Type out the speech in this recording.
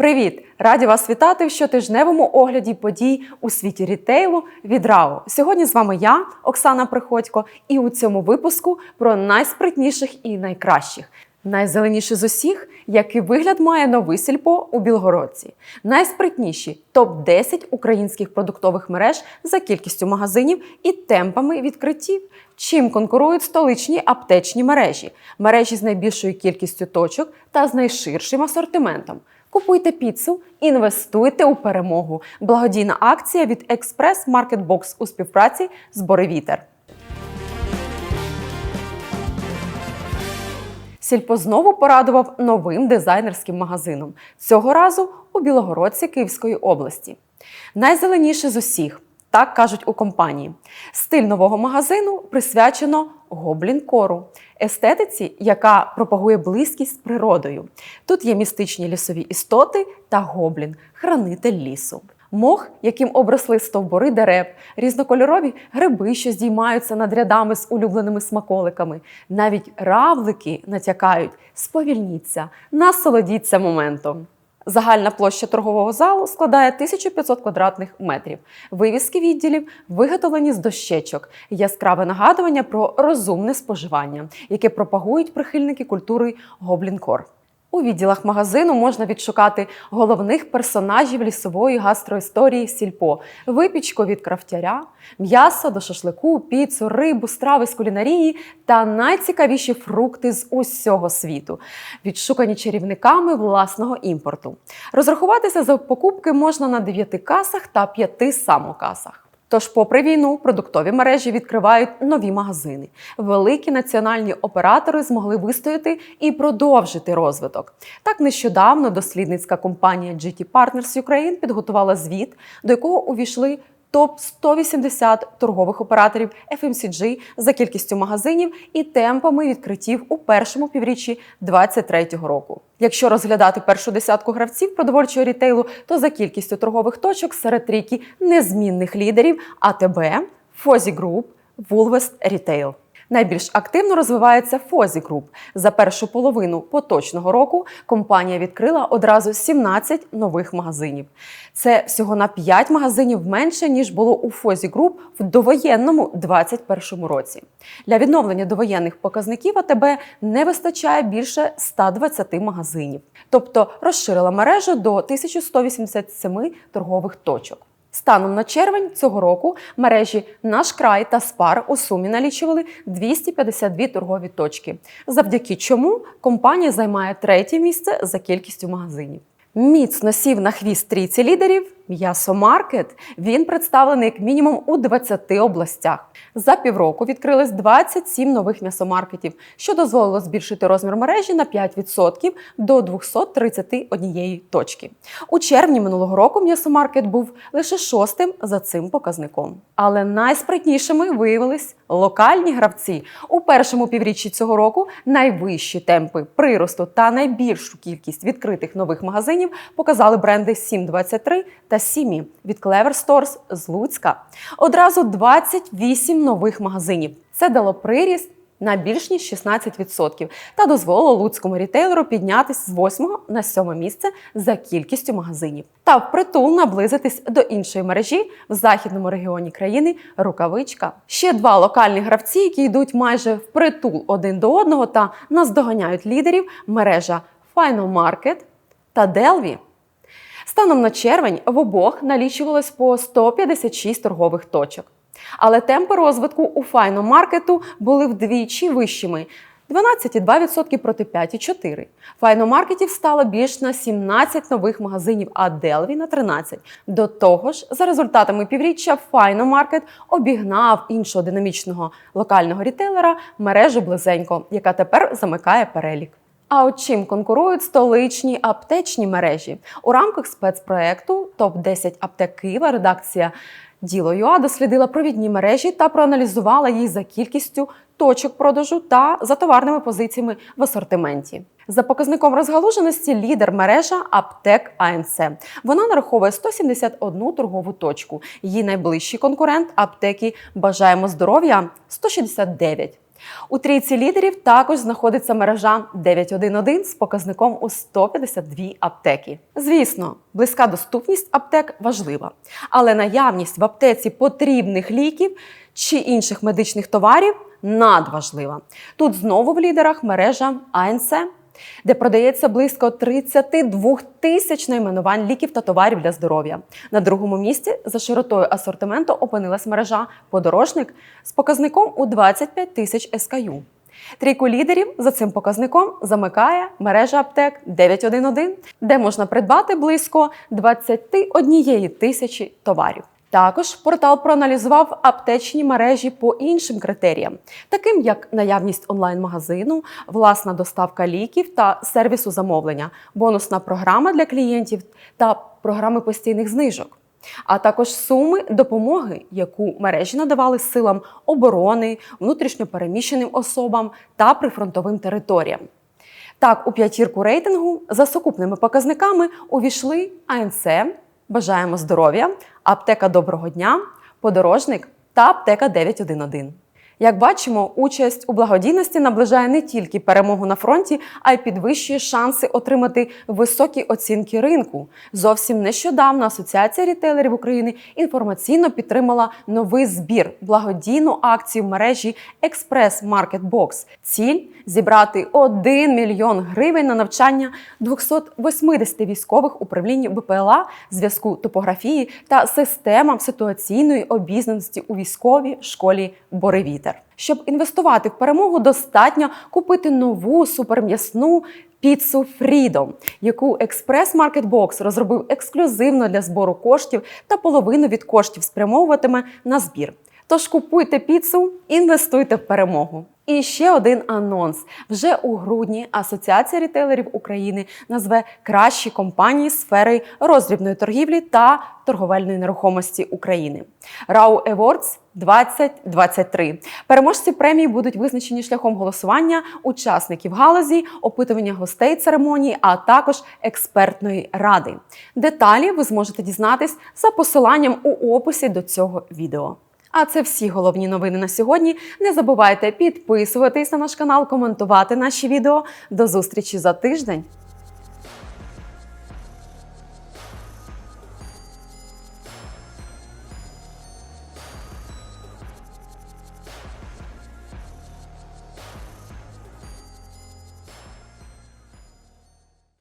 Привіт! Раді вас вітати в щотижневому огляді подій у світі рітейлу від РАО. Сьогодні з вами я, Оксана Приходько, і у цьому випуску про найспритніших і найкращих. Найзеленіший з усіх, який вигляд має новий сільпо у Білгородці. Найспритніші топ 10 українських продуктових мереж за кількістю магазинів і темпами відкриттів. Чим конкурують столичні аптечні мережі, мережі з найбільшою кількістю точок та з найширшим асортиментом. Купуйте піцу, інвестуйте у перемогу. Благодійна акція від Експрес Маркетбокс у співпраці з Боревітер. Сільпо знову порадував новим дизайнерським магазином. Цього разу у Білогородці Київської області. Найзеленіше з усіх, так кажуть у компанії. Стиль нового магазину присвячено гоблін-кору, естетиці, яка пропагує близькість з природою. Тут є містичні лісові істоти та гоблін, хранитель лісу. Мох, яким обросли стовбури дерев, різнокольорові гриби, що здіймаються над рядами з улюбленими смаколиками. Навіть равлики натякають: сповільніться, насолодіться моментом. Загальна площа торгового залу складає 1500 квадратних метрів. Вивіски відділів виготовлені з дощечок, яскраве нагадування про розумне споживання, яке пропагують прихильники культури гоблінкор. У відділах магазину можна відшукати головних персонажів лісової гастроісторії сільпо, випічку від крафтяря, м'ясо до шашлику, піцу, рибу, страви з кулінарії та найцікавіші фрукти з усього світу, відшукані чарівниками власного імпорту. Розрахуватися за покупки можна на 9 касах та 5 самокасах. Тож, попри війну, продуктові мережі відкривають нові магазини. Великі національні оператори змогли вистояти і продовжити розвиток. Так нещодавно дослідницька компанія GT Partners Ukraine підготувала звіт, до якого увійшли топ 180 торгових операторів FMCG за кількістю магазинів і темпами відкриттів у першому півріччі 2023 року. Якщо розглядати першу десятку гравців продовольчого рітейлу, то за кількістю торгових точок серед трійки незмінних лідерів АТБ, Фозі Груп, Вулвест Retail. Найбільш активно розвивається Фозі Груп. За першу половину поточного року компанія відкрила одразу 17 нових магазинів. Це всього на 5 магазинів менше ніж було у Фозі Груп в довоєнному 2021 році. Для відновлення довоєнних показників АТБ не вистачає більше 120 магазинів, тобто розширила мережу до 1187 торгових точок. Станом на червень цього року мережі Наш край та Спар у сумі налічували 252 торгові точки, завдяки чому компанія займає третє місце за кількістю магазинів. Міцно сів на хвіст трійці лідерів М'ясомаркет. Він представлений як мінімум у 20 областях. За півроку відкрилось 27 нових м'ясомаркетів, що дозволило збільшити розмір мережі на 5% до 231 точки. У червні минулого року м'ясомаркет був лише шостим за цим показником. Але найспритнішими виявились локальні гравці. У першому півріччі цього року найвищі темпи приросту та найбільшу кількість відкритих нових магазинів показали бренди 723 та Сімі від Clever Stores з Луцька. Одразу 28 нових магазинів. Це дало приріст на більш ніж 16% та дозволило луцькому рітейлеру піднятися з 8 на 7 місце за кількістю магазинів та впритул наблизитись до іншої мережі в західному регіоні країни Рукавичка. Ще два локальні гравці, які йдуть майже впритул один до одного та наздоганяють лідерів мережа Final Market та Делві. Станом на червень в обох налічувалось по 156 торгових точок. Але темпи розвитку у файномаркету були вдвічі вищими. 12,2% проти 5,4%. Файномаркетів стало більш на 17 нових магазинів, а Делві на 13. До того ж, за результатами півріччя Файномаркет обігнав іншого динамічного локального рітейлера мережу близенько, яка тепер замикає перелік. А от чим конкурують столичні аптечні мережі у рамках спецпроекту Топ 10 аптек Києва редакція Діло ЮА дослідила провідні мережі та проаналізувала їх за кількістю точок продажу та за товарними позиціями в асортименті. За показником розгалуженості лідер мережа аптек АНЦ. Вона нараховує 171 торгову точку. Її найближчий конкурент аптеки Бажаємо здоров'я 169. У трійці лідерів також знаходиться мережа 911 з показником у 152 аптеки. Звісно, близька доступність аптек важлива, але наявність в аптеці потрібних ліків чи інших медичних товарів надважлива. Тут знову в лідерах мережа АНС, де продається близько 32 тисяч найменувань ліків та товарів для здоров'я. На другому місці за широтою асортименту опинилась мережа Подорожник з показником у 25 тисяч SKU. Трійку лідерів за цим показником замикає мережа аптек 911, де можна придбати близько 21 тисячі товарів. Також портал проаналізував аптечні мережі по іншим критеріям, таким як наявність онлайн-магазину, власна доставка ліків та сервісу замовлення, бонусна програма для клієнтів та програми постійних знижок, а також суми допомоги, яку мережі надавали силам оборони, внутрішньопереміщеним особам та прифронтовим територіям. Так, у п'ятірку рейтингу за сукупними показниками увійшли АНЦ, Бажаємо здоров'я, аптека доброго дня, подорожник та аптека 911. Як бачимо, участь у благодійності наближає не тільки перемогу на фронті, а й підвищує шанси отримати високі оцінки ринку. Зовсім нещодавно Асоціація рітейлерів України інформаційно підтримала новий збір благодійну акцію в мережі Експрес Маркет Бокс. Ціль зібрати 1 мільйон гривень на навчання 280 військових управлінь БПЛА, зв'язку топографії та системам ситуаційної обізнаності у військовій школі Боревітер. Щоб інвестувати в перемогу, достатньо купити нову суперм'ясну піцу Freedom, яку Експрес Маркетбокс розробив ексклюзивно для збору коштів та половину від коштів спрямовуватиме на збір. Тож купуйте піцу, інвестуйте в перемогу. І ще один анонс: вже у грудні Асоціація рітейлерів України назве кращі компанії сфери роздрібної торгівлі та торговельної нерухомості України. Рау Awards 2023. Переможці премії будуть визначені шляхом голосування учасників галузі, опитування гостей церемонії, а також експертної ради. Деталі ви зможете дізнатись за посиланням у описі до цього відео. А це всі головні новини на сьогодні. Не забувайте підписуватись на наш канал, коментувати наші відео. До зустрічі за тиждень.